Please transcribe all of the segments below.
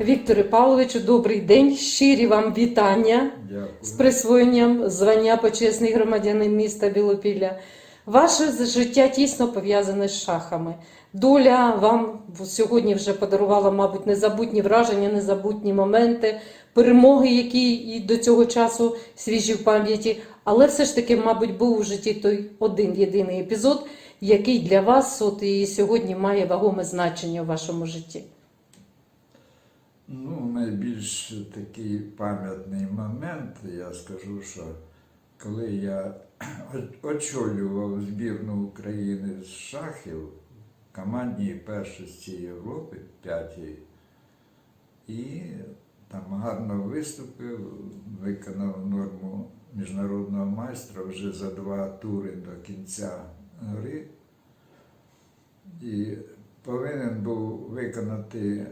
Вікторе Павловичу, добрий день. Щирі вам вітання Дякую. з присвоєнням звання почесний громадянин міста Білопілля. Ваше життя тісно пов'язане з шахами. Доля вам сьогодні вже подарувала, мабуть, незабутні враження, незабутні моменти, перемоги, які і до цього часу свіжі в пам'яті. Але все ж таки, мабуть, був у житті той один єдиний епізод, який для вас от і сьогодні має вагоме значення у вашому житті. Ну, найбільш такий пам'ятний момент, я скажу, що коли я очолював збірну України з шахів командній першості Європи п'ятій, і там гарно виступив, виконав норму міжнародного майстра вже за два тури до кінця гри. І повинен був виконати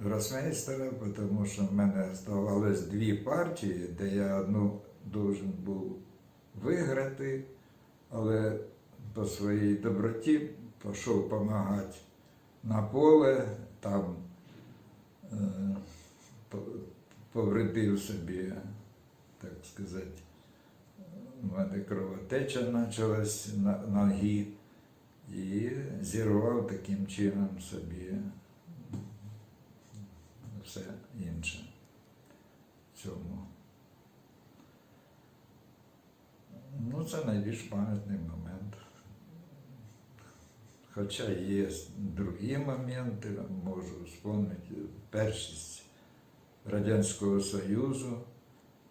гросмейстера, тому що в мене ставалось дві партії, де я одну должен був виграти, але по своїй доброті пішов допомагати на поле, там е, повредив собі, так сказати, у мене кровотеча почалась на ноги і зірвав таким чином собі все інше в цьому. Ну, це найбільш пам'ятний момент. Хоча є другі моменти, можу вспомнити першість Радянського Союзу,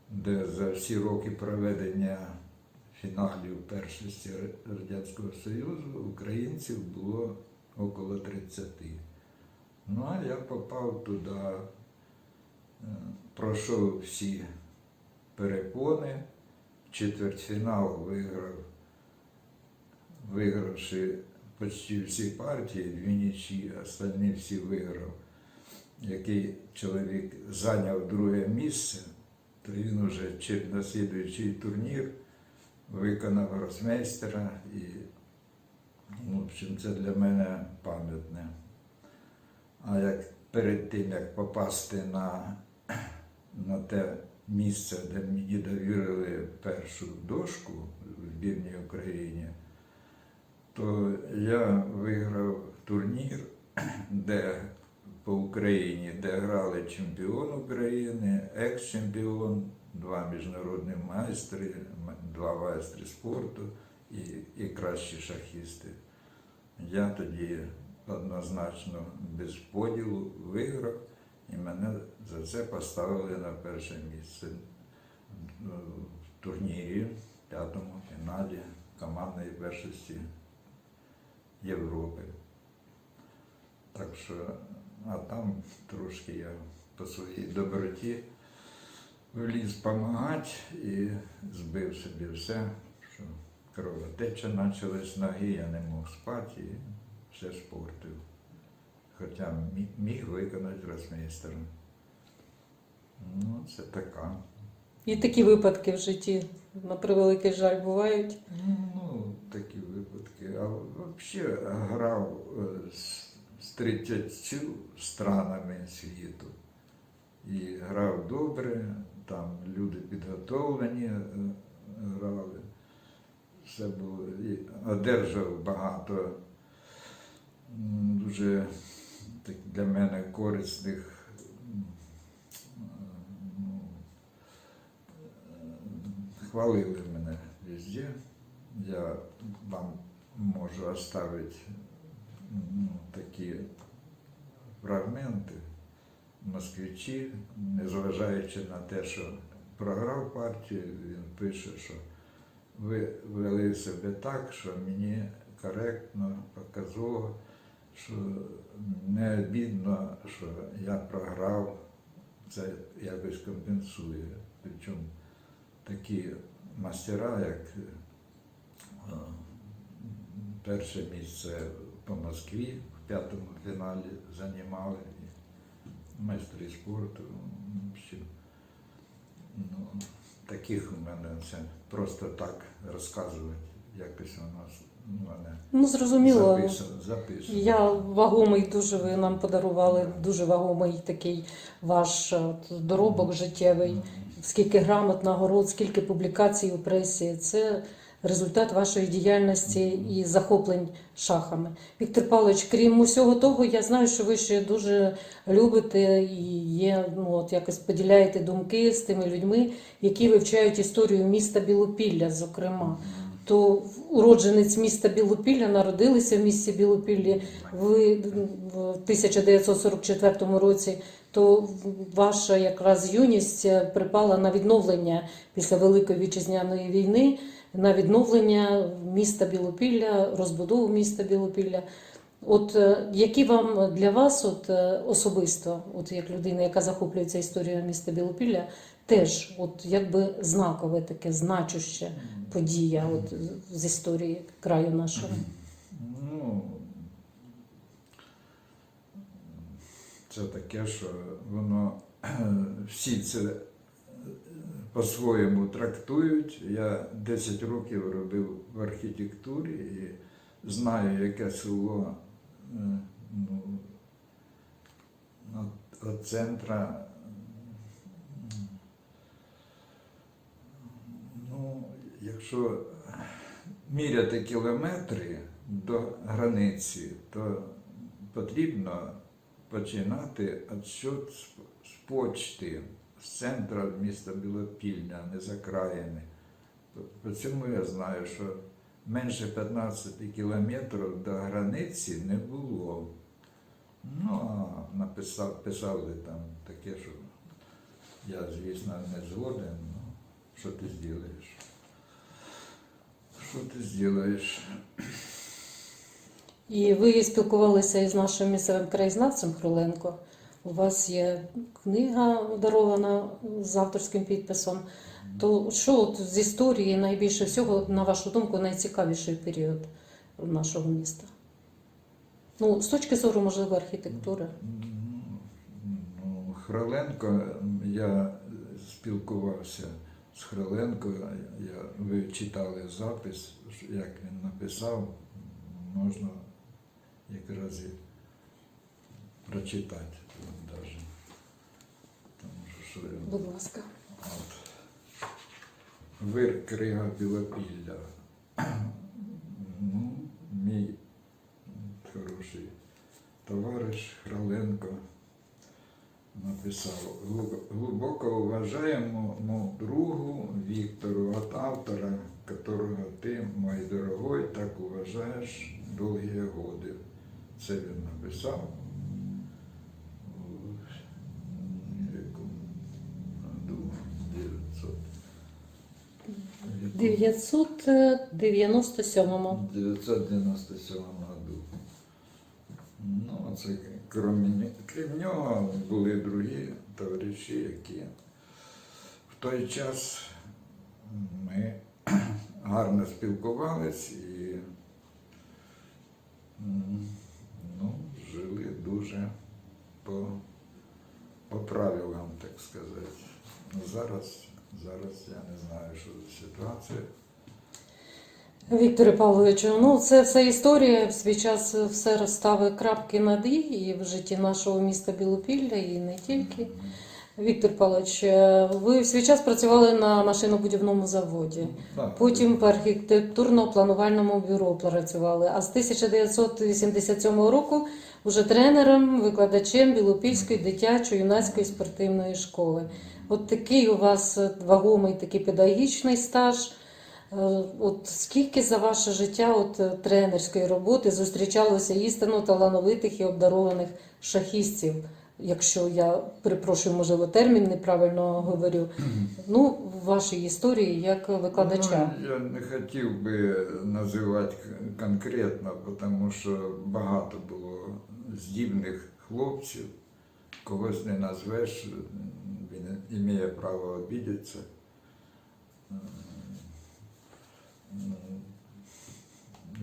де за всі роки проведення фіналів першості Радянського Союзу українців було около 30. Ну, а я попав туди, е, пройшов всі перепони, четвертьфінал виграв, вигравши почти всі партії, дві нічі, остальні всі виграв. Який чоловік зайняв друге місце, то він уже на слідуючий турнір виконав гросмейстера і, ну, в общем, це для мене пам'ятне. А як перед тим, як попасти на, на те місце, де мені довірили першу дошку в збірній Україні, то я виграв турнір, де по Україні, де грали чемпіон України, екс-чемпіон, два міжнародні майстри, два майстри спорту і, і кращі шахісти. Я тоді однозначно без поділу виграв, і мене за це поставили на перше місце в турнірі, в п'ятому фіналі командної першості Європи. Так що, а там трошки я по своїй доброті вліз допомагати і збив собі все, що кровотеча почалась ноги, я не мог спати все спортив. Хоча міг виконати гросмейстером. Ну, це така. І такі випадки в житті, на превеликий жаль, бувають. Ну, такі випадки. А взагалі грав е, з, з 30 странами світу. І грав добре, там люди підготовлені е, грали. Все було. І одержав багато дуже так, для мене корисних. хвалили мене везде. Я вам можу оставити ну, такі фрагменти. Москвичі, незважаючи на те, що програв партію, він пише, що ви вели себе так, що мені коректно показово, що не обідно, що я програв, це якось компенсує. Причому такі мастера, як е, перше місце по Москві в п'ятому фіналі займали, майстри спорту. Ну, таких у мене це просто так розказувати, якось у мене Ну, зрозуміло. записано. записано. Я вагомий дуже ви нам подарували дуже вагомий такий ваш е, от, доробок життєвий. Скільки грамот, нагород, скільки публікацій у пресі. Це результат вашої діяльності і захоплень шахами. Віктор Павлович, крім усього того, я знаю, що ви ще дуже любите і є, ну от якось поділяєте думки з тими людьми, які вивчають історію міста Білопілля, зокрема. То уродженець міста Білопілля народилися в місті Білопіллі в 1944 році, то ваша якраз юність е, припала на відновлення після Великої вітчизняної війни, на відновлення міста Білопілля, розбудову міста Білопілля. От е, які вам для вас, от е, особисто, от як людина, яка захоплюється історією міста Білопілля, теж от якби знакове таке значуще подія от, з історії краю нашого? Ну, це таке, що воно всі це по-своєму трактують. Я 10 років робив в архітектурі і знаю, яке село е, ну, от, центра. Ну, якщо міряти кілометри до границі, то потрібно починати відсчет з, почти, з центра міста Білопільня, не з окраїни. По- По цьому я знаю, що менше 15 кілометрів до границі не було. Ну, а написав, писали там таке, що я, звісно, не згоден, ну, що ти зробиш? Що ти зробиш? І ви спілкувалися із нашим місцевим краєзнавцем Хроленко. У вас є книга дарована з авторським підписом. То що от з історії найбільше всього, на вашу думку, найцікавіший період нашого міста? Ну, з точки зору, можливо, архітектури. Ну, Хроленко, я спілкувався з Хроленко, я, ви читали запис, як він написав, можна якраз і прочитати. Тому що Будь ласка. От. Вир Крига Білопілля. Ну, мій хороший товариш Храленко написав «Глиб- глибоко вважаємому другу Віктору від автора, которого ти, мой дорогой, так уважаєш довгі годи. Це він написав. у якому году? 900. 997-му. 997 году. Ну, це крім, крім нього були другі товариші, які в той час ми гарно спілкувались і ну, жили дуже по, по правилам, так сказати. Зараз, зараз я не знаю, що за ситуація. Вікторе Павловичу, ну це все історія. В свій час все розставить крапки над «і» і в житті нашого міста Білопілля, і не тільки. Віктор Павлович, е, ви в свій час працювали на машинобудівному заводі. Так, Потім по архітектурно-планувальному бюро працювали. А з 1987 року вже тренером, викладачем Білопільської дитячо-юнацької спортивної школи. От такий у вас вагомий такий педагогічний стаж. Е, От скільки за ваше життя от е, тренерської роботи зустрічалося істинно талановитих і обдарованих шахістів, якщо я перепрошую, можливо, термін неправильно говорю. Ну, в вашій історії як викладача. Ну, я не хотів би називати конкретно, тому що багато було здібних хлопців. Когось не назвеш, він має право обідатися.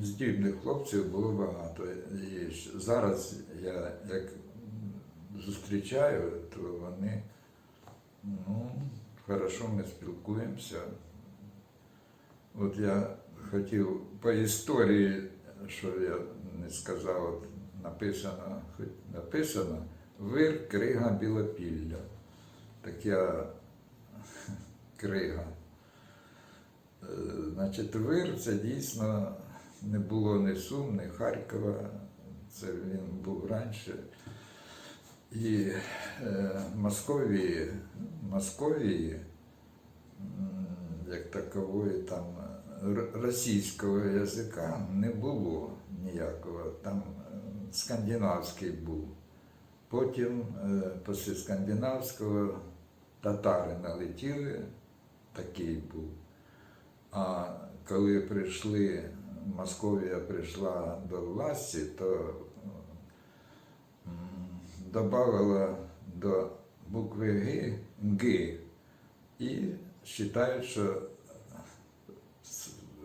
Здібних хлопців було багато. І зараз я як зустрічаю, то вони ну, хорошо ми спілкуємося. От я хотів по історії, що я не сказав, написано, хоч написано Вир, крига, білопілля. Така крига. Е, Значить, вир це дійсно не було ні Сум, ні Харкова. Це він був раніше. І е, Московії, Московії, як такової, там російського язика не було ніякого. Там е, скандинавський був. Потім, е, після скандинавського, татари налетіли, такий був. А коли прийшли, Московія прийшла до власті, то додавала до букви Г Г і вважають, що,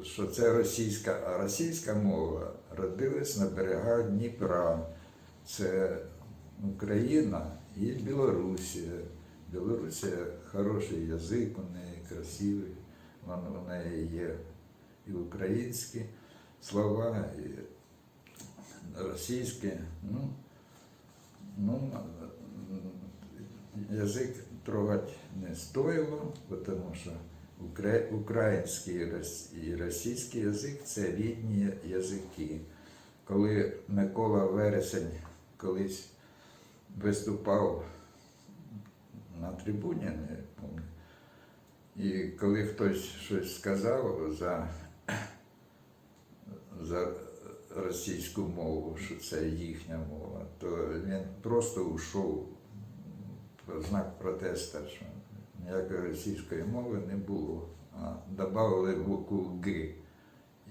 що це російська, а російська мова родилась на берегах Дніпра. Це Україна і Білорусія. Білорусія хороший язик, у неї красивий, у неї є і українські слова, і російські. Ну, ну, язик трогати не стоїло, тому що український і російський язик це рідні язики. Коли Микола Вересень колись виступав на трибуні, не пам'ятаю, і коли хтось щось сказав за, за російську мову, що це їхня мова, то він просто ушов в знак протесту, що ніякої російської мови не було, а додали букву Г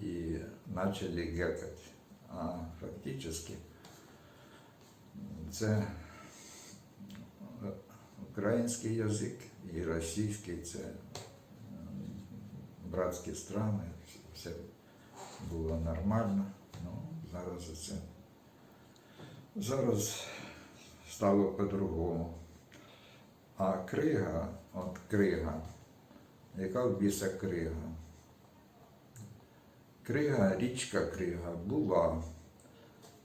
і почали гекати. А фактично це український язик і російський це братські страни, все було нормально. Ну, зараз це. Зараз стало по-другому. А крига, от крига, яка в біса крига? Крига, річка Крига була.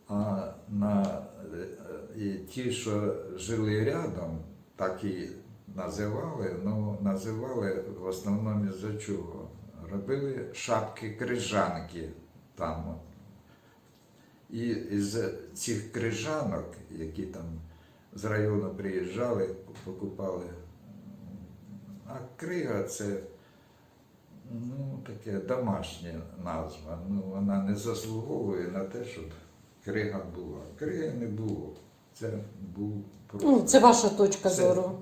А на е, і ті, що жили рядом, так і називали, ну називали в основному із-за чого. Робили шапки крижанки там. І із цих крижанок, які там з району приїжджали, покупали. А крига це ну, таке домашня назва. Ну, вона не заслуговує на те, щоб крига була. Криги не було. Це був просто. Ну, це ваша точка зору.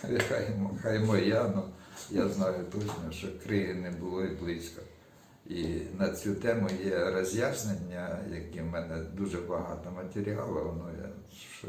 Хай, хай моя, ну я знаю точно, що криги не було і близько. І на цю тему є роз'яснення, які в мене дуже багато матеріалу, воно я що